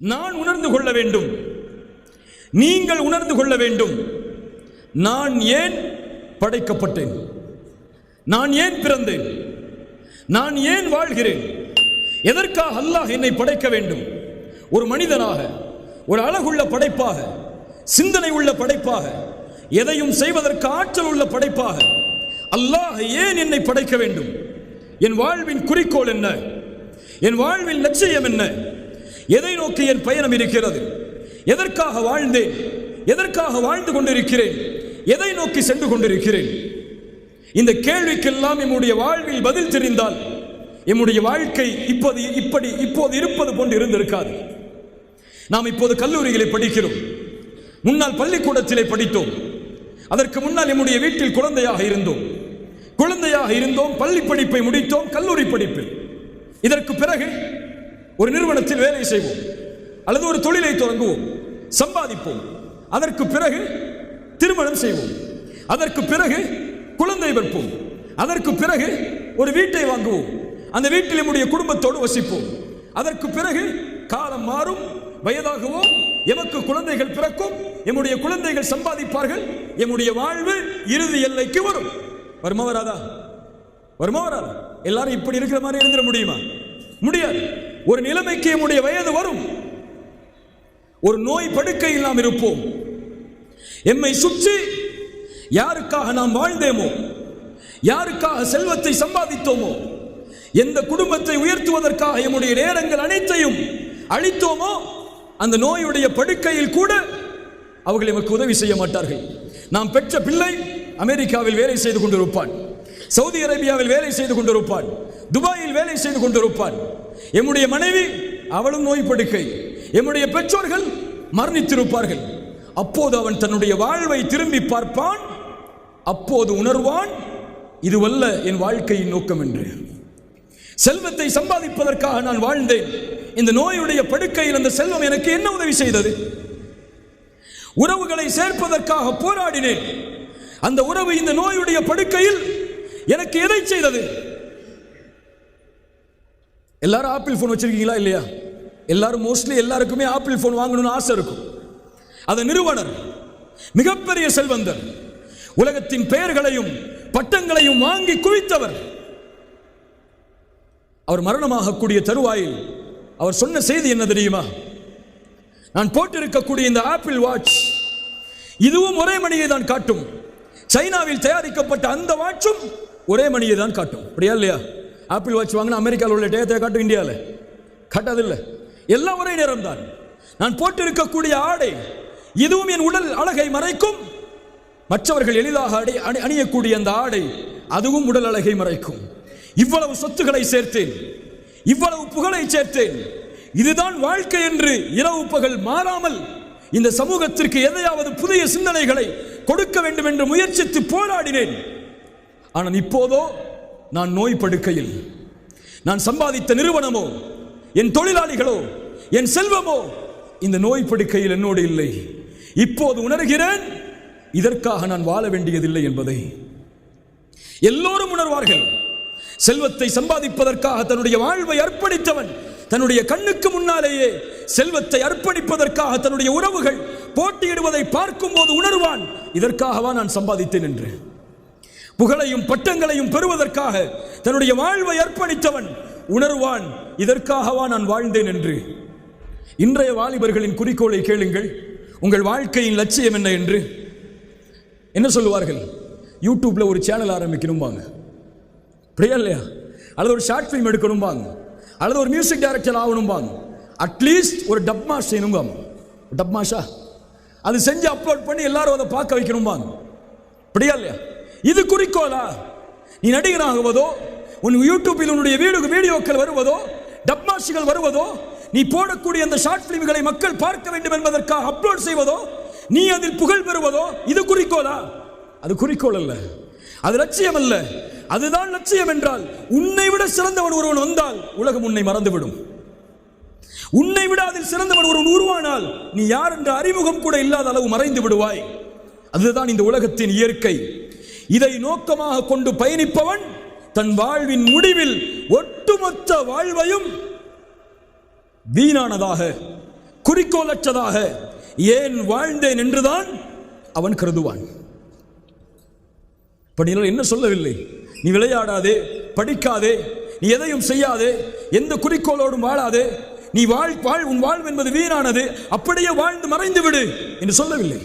நான் உணர்ந்து கொள்ள வேண்டும். நீங்கள் உணர்ந்து கொள்ள வேண்டும். நான் ஏன் படைக்கப்பட்டேன்? நான் ஏன் பிறந்தேன்? நான் ஏன் வாழ்கிறேன்? எதற்காக அல்லாஹ் என்னை படைக்க வேண்டும்? ஒரு மனிதனாக ஒரு அழகுள்ள படைப்பாக சிந்தனை உள்ள படைப்பாக எதையும் செய்வதற்கு ஆற்றல் உள்ள படைப்பாக அல்லாஹ் ஏன் என்னை படைக்க வேண்டும்? என் வாழ்வின் குறிக்கோள் என்ன? என் வாழ்வின் லட்சியம் என்ன? எதை நோக்கி என் பயணம் இருக்கிறது? எதற்காக வாழ்ந்தேன்? எதற்காக வாழ்ந்து கொண்டிருக்கிறேன்? எதை நோக்கி சென்று கொண்டிருக்கிறேன்? இந்த கேள்விக்கெல்லாம் எம்முடைய வாழ்வில் பதில் தெரிந்தால் எம்முடைய வாழ்க்கை இப்போது இப்படி இப்போது இருப்பது போன்று இருந்திருக்காது. நாம் இப்போது கல்லூரிகளை படிக்கிறோம். முன்னால் பள்ளிக்கூடத்திலே படித்தோம். அதற்கு முன்னால் எம்முடைய வீட்டில் குழந்தையாக இருந்தோம். குழந்தையாக இருந்தோம் பள்ளி படிப்பை முடித்தோம் கல்லூரி படிப்பில். இதற்கு பிறகு ஒரு நிறுவனத்தில் வேலை செய்வோம். அல்லது ஒரு தொழிலை தொடங்குவோம். சம்பாதிப்போம். அதற்கு பிறகு திருமணம் செய்வோம். அதற்கு பிறகு குழந்தை பிறப்போம் அதற்கு பிறகு ஒரு வீட்டை வாங்குவோம். அந்த வீட்டில் நம்முடைய குடும்பத்தோடு வசிப்போம். அதற்கு பிறகு காலம் மாறும். வயதாகுவோம். எமக்கு குழந்தைகள் பிறக்கும். எம்முடைய குழந்தைகள் சம்பாதிப்பார்கள். எம்முடைய வாழ்வு இறுதி எல்லைக்கு வரும். வருமா வராதா? வருமா வராதா? எல்லாரும் இப்படி இருக்கிற மாதிரி இருந்துட முடியுமா? முடியாது. ஒரு நிலைமைக்கு என்னுடைய வயது வரும். ஒரு நோய் படுக்கையில் நாம் இருப்போம். எம்மை சுற்றி யாருக்காக நாம் வாழ்ந்தேமோ யாருக்காக செல்வத்தை சம்பாதித்தோமோ எந்த குடும்பத்தை உயர்த்துவதற்காக எம்முடைய நேரங்கள் அனைத்தையும் அளித்தோமோ அந்த நோயுடைய படுக்கையில் கூட அவர்கள் எமக்கு உதவி செய்ய மாட்டார்கள். நாம் பெற்ற பிள்ளை அமெரிக்காவில் வேலை செய்து கொண்டிருப்பான். சவுதி அரேபியாவில் வேலை செய்து கொண்டிருப்பான். துபாயில் வேலை செய்து கொண்டிருப்பான். எம்முடைய மனைவி அவளும் நோய் படுக்கை எம்முடைய பெற்றோர்கள் மரணித்திருப்பார்கள். அப்போது அவன் தன்னுடைய வாழ்வை திரும்பி பார்ப்பான். அப்போது உணர்வான் இதுவல்ல என் வாழ்க்கையின் நோக்கம் என்று. செல்வத்தை சம்பாதிப்பதற்காக நான் வாழ்ந்தேன். இந்த நோயுடைய படுக்கையில் அந்த செல்வம் எனக்கு என்ன உதவி செய்தது? உறவுகளை சேர்ப்பதற்காக போராடினேன். அந்த உறவு இந்த நோயுடைய படுக்கையில் எனக்கு எதை செய்தது? எல்லாரும் ஆப்பிள் ஃபோன் வச்சிருக்கீங்களா இல்லையா? எல்லாரும் மோஸ்ட்லி எல்லாருக்குமே ஆப்பிள் ஃபோன் வாங்கணும்னு ஆசை இருக்கும். அந்த நிறுவனர் மிகப்பெரிய செல்வந்தர் உலகத்தின் பெயர்களையும் பட்டங்களையும் வாங்கி குவித்தவர். அவர் மரணமாகக்கூடிய தருவாயில் அவர் சொன்ன செய்தி என்ன தெரியுமா? நான் போட்டிருக்கக்கூடிய இந்த ஆப்பிள் வாட்ச் இதுவும் ஒரே மணியை தான் காட்டும். சைனாவில் தயாரிக்கப்பட்ட அந்த வாட்சும் ஒரே மணியை தான் காட்டும். அப்படியா இல்லையா? ஆப்பிள் வாட்ச் வாங்கினா அமெரிக்காவில் உள்ள டேத்தை காட்டும் இந்தியாவில் காட்டாதில்லை. எல்லாம் ஒரே நேரம் தான். நான் போட்டிருக்கக்கூடிய ஆடை இதுவும் என் உடல் அழகை மறைக்கும். மற்றவர்கள் எளிதாக அடி அணி- அணியக்கூடிய அந்த ஆடை அதுவும் உடல் அழகை மறைக்கும். இவ்வளவு சொத்துக்களை சேர்த்தேன். இவ்வளவு புகழை சேர்த்தேன். இதுதான் வாழ்க்கை என்று இரவு பகல் மாறாமல் இந்த சமூகத்திற்கு எதையாவது புதிய சிந்தனைகளை கொடுக்க வேண்டும் என்று முயற்சித்து போராடினேன். ஆனால் இப்போதோ நான் நோய் படுக்கையில் நான் சம்பாதித்த நிறுவனமோ என் தொழிலாளிகளோ என் செல்வமோ இந்த நோய் படுக்கையில் என்னோடு இல்லை. இப்போது உணர்கிறேன் இதற்காக நான் வாழ வேண்டியதில்லை என்பதை. எல்லோரும் உணர்வார்கள். செல்வத்தை சம்பாதிப்பதற்காக தன்னுடைய வாழ்வை அர்ப்பணித்தவன் தன்னுடைய கண்ணுக்கு முன்னாலேயே செல்வத்தை அர்ப்பணிப்பதற்காக தன்னுடைய உறவுகள் போட்டியிடுவதை பார்க்கும்போது உணர்வான் இதற்காகவா நான் சம்பாதித்தேன் என்று. புகழையும் பட்டங்களையும் பெறுவதற்காக தன்னுடைய வாழ்வை அர்ப்பணித்தவன் உணர்வான் இதற்காகவா நான் வாழ்ந்தேன் என்று? இன்றைய வாலிபர்களின் குறிக்கோளை கேளுங்கள். உங்கள் வாழ்க்கையின் லட்சியம் என்ன என்று? என்ன சொல்லுவார்கள்? யூடியூப்ல ஒரு சேனல் ஆரம்பிக்கணும்பாங்க அப்படியா இல்லையா? அல்லது ஒரு ஷார்ட் ஃபிலிம் எடுக்கணும்பாங்க அல்லது ஒரு மியூசிக் டைரக்டர் ஆகணும்பாங்க அட்லீஸ்ட் ஒரு டப் மாஸ் செய்யணும்பாங்க டப் மாஷா அது செஞ்சு அப்லோட் பண்ணி எல்லாரும் அதை பார்க்க வைக்கணும்பாங்க அப்படியா இல்லையா? இது குறிக்கோளா? நீ நடிகனாகுவதோ உன் யூடியூப்பில் உன்னுடைய வீடு வீடியோக்கள் வருவதோ டப்மாஷிகள் வருவதோ நீ போடக்கூடிய அந்த ஷார்ட் பிலிம்களை மக்கள் பார்க்க வேண்டும் என்பதற்காக அப்லோட் செய்வதோ நீ அதில் புகழ் பெறுவதோ இது குறிக்கோளா? அது குறிக்கோள் அல்ல. அது லட்சியம் அல்ல. அதுதான் லட்சியம் என்றால் உன்னை விட சிறந்தவன் ஒருவன் வந்தால் உலகம் உன்னை மறந்துவிடும். உன்னை விட அதில் சிறந்தவன் ஒருவன் உருவானால் நீ யார் என்ற அறிமுகம் கூட இல்லாத அளவு மறைந்து விடுவாய். அதுதான் இந்த உலகத்தின் இயற்கை. இதை நோக்கமாக கொண்டு பயணிப்பவன் தன் வாழ்வின் முடிவில் ஒட்டுமொத்த வாழ்வையும் வீணானதாக குறிக்கோளற்றதாக ஏன் வாழ்ந்தேன் என்றுதான் அவன் கருதுவான். படிகள் என்ன சொல்லவில்லை? நீ விளையாடாதே படிக்காதே நீ எதையும் செய்யாதே எந்த குறிக்கோளோடும் வாழாதே நீ வாழ் வாழ் உன் வாழ்வு என்பது வீணானது அப்படியே வாழ்ந்து மறைந்து விடு என்று சொல்லவில்லை.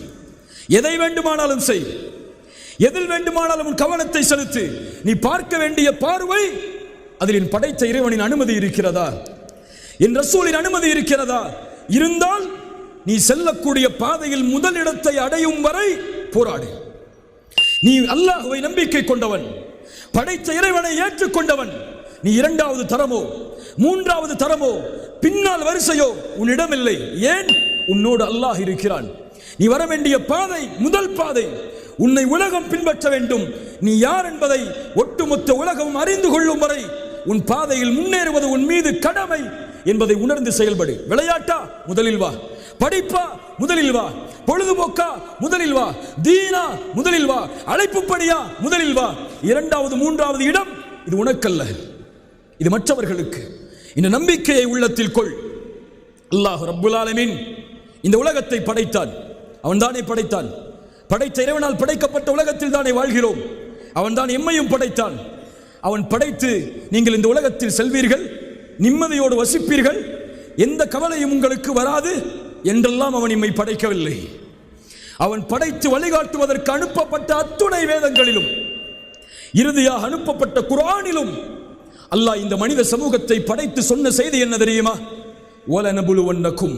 எதை வேண்டுமானாலும் செய். எதில் வேண்டுமானாலும் உன் கவனத்தை செலுத்து. நீ பார்க்க வேண்டிய பார்வை அதில் என் படைத்த இறைவனின் அனுமதி இருக்கிறதா? என் ரசூலின் அனுமதி இருக்கிறதா? இருந்தால் நீ செல்லக்கூடிய பாதையில் முதலிடத்தை அடையும் வரை போராடு. நீ அல்லாஹுவை நம்பிக்கை கொண்டவன் படைத்த இறைவனை ஏற்றுக்கொண்டவன் நீ இரண்டாவது தரமோ மூன்றாவது தரமோ பின்னால் வரிசையோ உன்னிடமில்லை. ஏன்? உன்னோடு அல்லாஹ் இருக்கிறான். நீ வர வேண்டிய பாதை முதல் பாதை உன்னை உலகம் பின்பற்ற வேண்டும். நீ யார் என்பதை ஒட்டுமொத்த உலகம் அறிந்து கொள்ளும் வரை உன் பாதையில் முன்னேறுவது உன் மீது கடமை என்பதை உணர்ந்து செயல்படு. விளையாட்டா? முதலில் வா. படிப்பா? முதலில் வா. பொழுதுபோக்கா? முதலில் வா. தீனா? முதலில் வா. அழைப்பு பணியா முதலில் வா. இரண்டாவது மூன்றாவது இடம் இது உனக்கல்ல. இது மற்றவர்களுக்கு. இந்த நம்பிக்கையை உள்ளத்தில் கொள். அல்லாஹ் ரப்புல் ஆலமீன் இந்த உலகத்தை படைத்தான். அவன் தானே படைத்தான். படைத்த இறைவனால் படைக்கப்பட்ட உலகத்தில் தானே வாழ்கிறோம். அவன் தான் எம்மையும் படைத்தான். அவன் படைத்து நீங்கள் இந்த உலகத்தில் செல்வீர்கள் நிம்மதியோடு வசிப்பீர்கள் எந்த கவலையும் உங்களுக்கு வராது என்றெல்லாம் அவன் இம்மை படைக்கவில்லை. அவன் படைத்து வழிகாட்டுவதற்கு அனுப்பப்பட்ட அத்துணை வேதங்களிலும் இறுதியாக அனுப்பப்பட்ட குரானிலும் அல்லாஹ் இந்த மனித சமூகத்தை படைத்து சொன்ன செய்தி என்ன தெரியுமா? ஒலனபுலுவன்னக்கும்.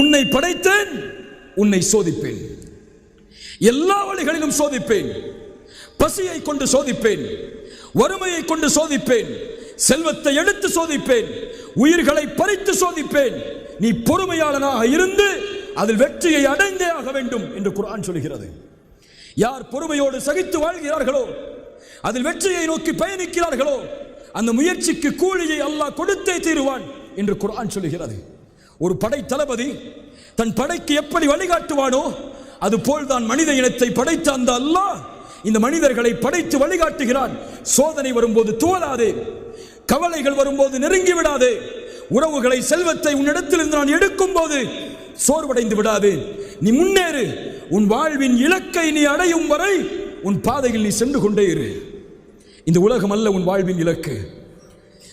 உன்னை படைத்தேன் உன்னை சோதிப்பேன். எல்லா வழிகளிலும் சோதிப்பேன். பசியை கொண்டு சோதிப்பேன். வறுமையை கொண்டு சோதிப்பேன். செல்வத்தை எடுத்து சோதிப்பேன். உயிர்களை பறித்து சோதிப்பேன். நீ பொறுமையாளனாக இருந்து அதில் வெற்றியை அடைந்தே ஆக வேண்டும் என்று குரான் சொல்கிறது. யார் பொறுமையோடு சகித்து வாழ்கிறார்களோ அதில் வெற்றியை நோக்கி பயணிக்கிறார்களோ அந்த முயற்சிக்கு கூலியை அல்லாஹ் கொடுத்தே தீருவான் என்று குரான் சொல்கிறது. ஒரு படை தளபதி தன் படைக்கு எப்படி வழிகாட்டுவானோ அது போல்தான் மனித இனத்தை படைத்த அந்த அல்லாஹ் இந்த மனிதர்களை படைத்து வழிகாட்டுகிறான். சோதனை வரும்போது தோலாதே. கவலைகள் வரும்போது நெருங்கி விடாதே. உறவுகளை செல்வத்தை உன்னிடத்திலிருந்து நான் எடுக்கும் போது சோர்வடைந்து விடாதே. நீ முன்னேறு. உன் வாழ்வின் இலக்கை நீ அடையும் வரை உன் பாதையில் நீ சென்று கொண்டே இரு. இந்த உலகம் அல்ல உன் வாழ்வின் இலக்கு.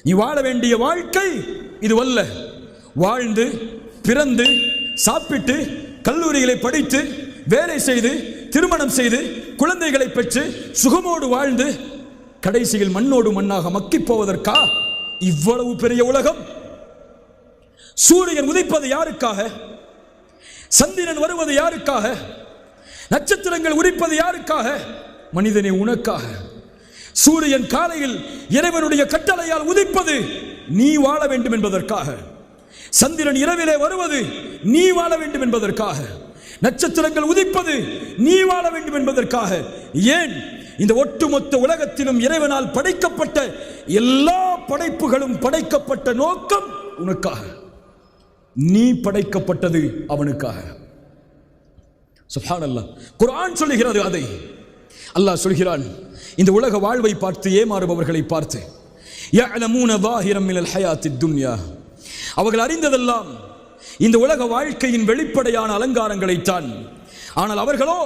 நீ வாழ வேண்டிய வாழ்க்கை இதுவல்ல. வாழ்ந்து பிறந்து சாப்பிட்டு கல்லூரிகளை படித்து வேலை செய்து திருமணம் செய்து குழந்தைகளை பெற்று சுகமோடு வாழ்ந்து கடைசியில் மண்ணோடு மண்ணாக மக்கிப் போவதற்கா? இவ்வளவு பெரிய உலகம்! சூரியன் உதிப்பது யாருக்காக? சந்திரன் வருவது யாருக்காக? நட்சத்திரங்கள் உரிப்பது யாருக்காக? மனிதனை உனக்காக. சூரியன் காலையில் இறைவனுடைய கட்டளையால் உதிப்பது நீ வாழ வேண்டும் என்பதற்காக. சந்திரன் இரவிலே வருவது நீ வாழ வேண்டும் என்பதற்காக நட்சத்திரங்கள் உதிப்பது நீ வாழ வேண்டும் என்பதற்காக ஏன் இந்த ஒட்டுமொத்த உலகத்திலும் இறைவனால் படைக்கப்பட்ட எல்லா படைப்புகளும் படைக்கப்பட்ட நோக்கம் உனக்காக நீ படைக்கப்பட்டது அவனுக்காக சுப்ஹானல்லாஹ் குர்ஆன் சொல்லுகிறது அதை அல்லாஹ் சொல்கிறான் இந்த உலக வாழ்வை பார்த்து ஏமாறுபவர்களை பார்த்து يعلمون ظاهرا من الحياة الدنيا அவர்கள் அறிந்ததெல்லாம் இந்த உலக வாழ்க்கையின் வெளிப்படையான அலங்காரங்களைத்தான். ஆனால் அவர்களோ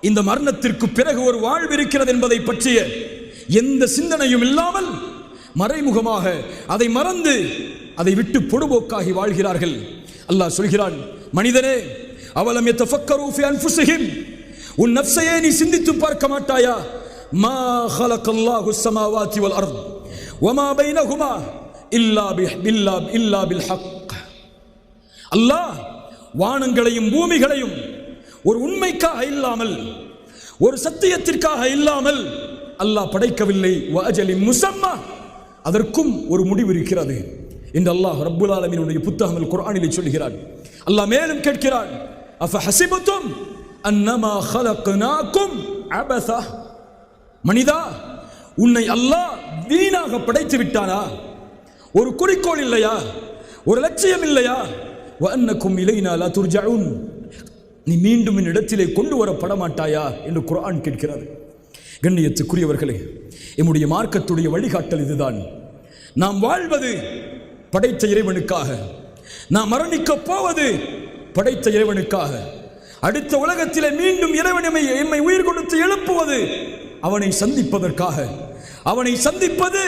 இந்த மரணத்திற்கு பிறகு ஒரு வாழ்வு இருக்கிறது என்பதை பற்றிய எந்த சிந்தனையும் இல்லாமல் மறைமுகமாக அதை மறந்து அதை விட்டு பொடுபோக்காகி வாழ்கிறார்கள். அல்லாஹ் சொல்கிறான் மனிதனே அவலம் உன் நப்சையே நீ சிந்தித்து பார்க்க மாட்டாயா? மா ஹலக்கல்லாஹு சமாவாதி வல் அர்த். வமா பைனஹுமா? இல்லா இல்லா பில் ஹக் அல்லாஹ் வானங்களையும் பூமிகளையும் ஒரு உண்மைக்காக இல்லாமல் ஒரு சத்தியத்திற்காக இல்லாமல் அல்லாஹ் படைக்கவில்லை. வாஜலி முசம்மா. அதற்கும் ஒரு முடிவு இருக்கிறது. இந்த அல்லாஹ் ரப்புல் ஆலமினுடைய புத்தகங்கள் குரானிலே சொல்கிறார். அல்லாஹ் மேலும் கேட்கிறார். அஃப ஹசிபத்தும் அன்னமா ஹலக்னாக்கும் அபசா? மனிதா உன்னை அல்லாஹ் வீணாக படைத்து விட்டானா? ஒரு குறிக்கோள் இல்லையா? ஒரு லட்சியம் இல்லையா? வன்னக்கும் இலைனா லா நீ மீண்டும் என் இடத்திலே கொண்டு வரப்பட மாட்டாயா என்று குரான் கேட்கிறது. கண்ணியத்துக்குரியவர்களே எம்முடைய மார்க்கத்துடைய வழிகாட்டல் இதுதான். நாம் வாழ்வது படைத்த இறைவனுக்காக. நாம் மரணிக்கப் போவது படைத்த இறைவனுக்காக. அடுத்த உலகத்திலே மீண்டும் இறைவன் எம்மை எம்மை உயிர் கொடுத்து எழுப்புவது அவனை சந்திப்பதற்காக. அவனை சந்திப்பது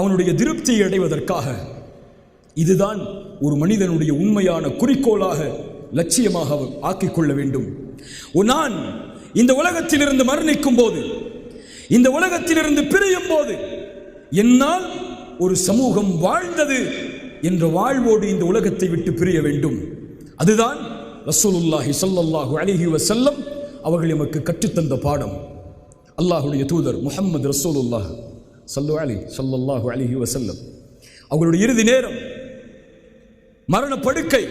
அவனுடைய திருப்தியை அடைவதற்காக. இதுதான் ஒரு மனிதனுடைய உண்மையான குறிக்கோளாக லட்சியமாக ஆக்கிக் கொள்ள வேண்டும். நான் இந்த உலகத்திலிருந்து மரணிக்கும் போது இந்த உலகத்திலிருந்து பிரியும் போது என்னால் ஒரு சமூகம் வாழ்ந்தது என்ற வாழ்வோடு இந்த உலகத்தை விட்டு பிரிய வேண்டும். அதுதான் ரசூலுல்லாஹி ஸல்லல்லாஹு அலிஹி வசல்லம் அவர்கள் எமக்கு கற்றுத்தந்த பாடம். அல்லாஹுடைய தூதர் முஹம்மது ரசூலுல்லாஹ். சல்லு அலி ஸல்லல்லாஹு அலிஹி வசல்லம் அவர்களுடைய இறுதி நேரம். மரண படுக்கை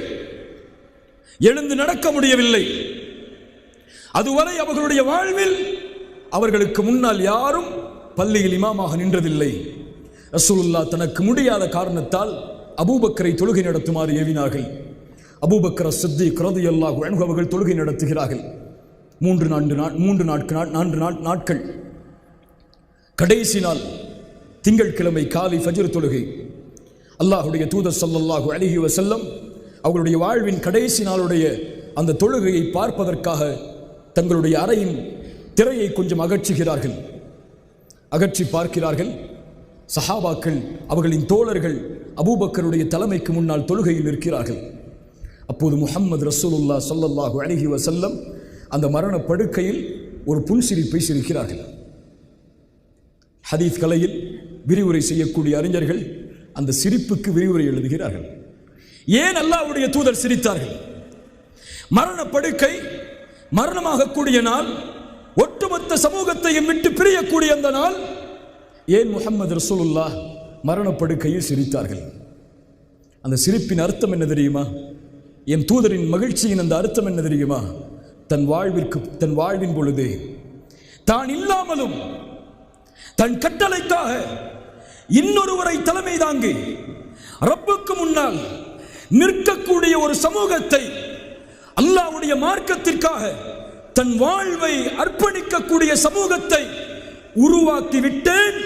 எழுந்து நடக்க முடியவில்லை. அதுவரை அவர்களுடைய வாழ்வில் அவர்களுக்கு முன்னால் யாரும் பள்ளியில் இமாமாக நின்றதில்லை. ரசூலுல்லா தனக்கு முடியாத காரணத்தால் அபூபக்கரை தொழுகை நடத்துமாறு ஏவினார்கள். அபூபக்கர சித்தி கிரது அல்லாஹ் அவர்கள் தொழுகை நடத்துகிறார்கள். மூன்று நான்கு நாள் மூன்று நாட்கு நாள் நான்கு நாள் நாட்கள். கடைசி நாள் திங்கட்கிழமை காலை ஃபஜ்ர் தொழுகை. அல்லாஹுடைய தூதர் சல்லல்லாஹு அலைஹி வசல்லம் அவர்களுடைய வாழ்வின் கடைசி நாளுடைய அந்த தொழுகையை பார்ப்பதற்காக தங்களுடைய அறையின் திரையை கொஞ்சம் அகற்றுகிறார்கள். அகற்றி பார்க்கிறார்கள். சஹாபாக்கள் அவர்களின் தோழர்கள் அபூபக்கருடைய தலைமைக்கு முன்னால் தொழுகையில் இருக்கிறார்கள் அப்போது முஹம்மது ரசூலுல்லா சொல்லல்லாஹு அழகி வசல்லம் அந்த மரண படுக்கையில் ஒரு புன்சிரிப்பை சிரிக்கிறார்கள் ஹதீஸ் கலையில் விரிவுரை செய்யக்கூடிய அறிஞர்கள் அந்த சிரிப்புக்கு விரிவுரை எழுதுகிறார்கள். ஏன் அல்லாவுடைய தூதர் சிரித்தார்கள்? மரண படுக்கை மரணமாகக்கூடிய நாள் ஒட்டுமொத்த சமூகத்தையும் விட்டு பிரியக்கூடிய அந்த நாள். ஏன் முஹம்மது ரசூலுல்லா மரணப்படுக்கையில் சிரித்தார்கள்? அந்த சிரிப்பின் அர்த்தம் என்ன தெரியுமா? என் தூதரின் மகிழ்ச்சியின் அந்த அர்த்தம் என்ன தெரியுமா? தன் வாழ்விற்கு தன் வாழ்வின் பொழுது தான் இல்லாமலும் தன் கட்டளைக்காக இன்னொருவரை தலைமை தாங்கி ரப்புக்கு முன்னால் நிற்கக்கூடிய ஒரு சமூகத்தை அல்லாவுடைய மார்க்கத்திற்காக தன் வாழ்வை அர்ப்பணிக்கக்கூடிய சமூகத்தை உருவாக்கி விட்டேன்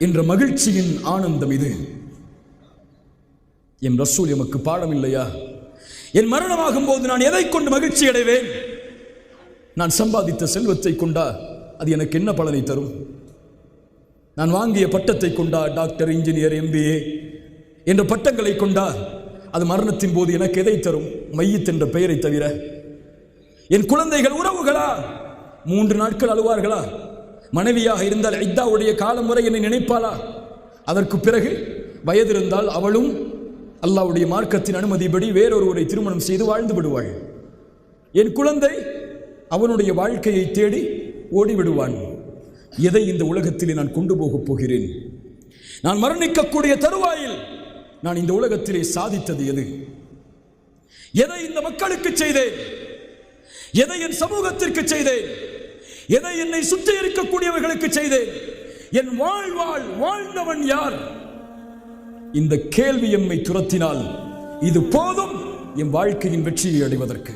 என்ற மகிழ்ச்சியின் ஆனந்தம் இது. என் ரசூல் எமக்கு பாடம் இல்லையா? என் மரணமாகும் போது நான் எதை கொண்டு மகிழ்ச்சி அடைவேன் நான் சம்பாதித்த செல்வத்தை கொண்டா அது எனக்கு என்ன பலனை தரும்? நான் வாங்கிய பட்டத்தை கொண்டா டாக்டர் இன்ஜினியர் எம்பிஏ என்ற பட்டங்களை கொண்டா அது மரணத்தின் போது எனக்கு எதை தரும்? மையத் என்ற பெயரை தவிர. என் குழந்தைகள் உறவுகளா? மூன்று நாட்கள் அழுவார்களா? மனைவியாக இருந்தால் ஐத்தாவுடைய காலம் முறை என்னை நினைப்பாளா? அதற்கு பிறகு வயது இருந்தால் அவளும் அல்லாவுடைய மார்க்கத்தின் அனுமதிப்படி வேறொருவரை திருமணம் செய்து வாழ்ந்து விடுவாள். என் குழந்தை அவனுடைய வாழ்க்கையை தேடி ஓடிவிடுவான். எதை இந்த உலகத்திலே நான் கொண்டு போகப் போகிறேன்? நான் மரணிக்கக்கூடிய தருவாயில் நான் இந்த உலகத்திலே சாதித்தது எது? எதை இந்த மக்களுக்கு செய்தேன்? எதை என் சமூகத்திற்கு செய்தேன்? எதை என்னை சுற்றி இருக்கக்கூடியவர்களுக்கு செய்தேன்? என் வாழ்வாள் வாழ்ந்தவன் யார்? இந்த கேள்வி எம்மை துரத்தினால் இது போதும் என் வாழ்க்கையின் வெற்றியை அடைவதற்கு.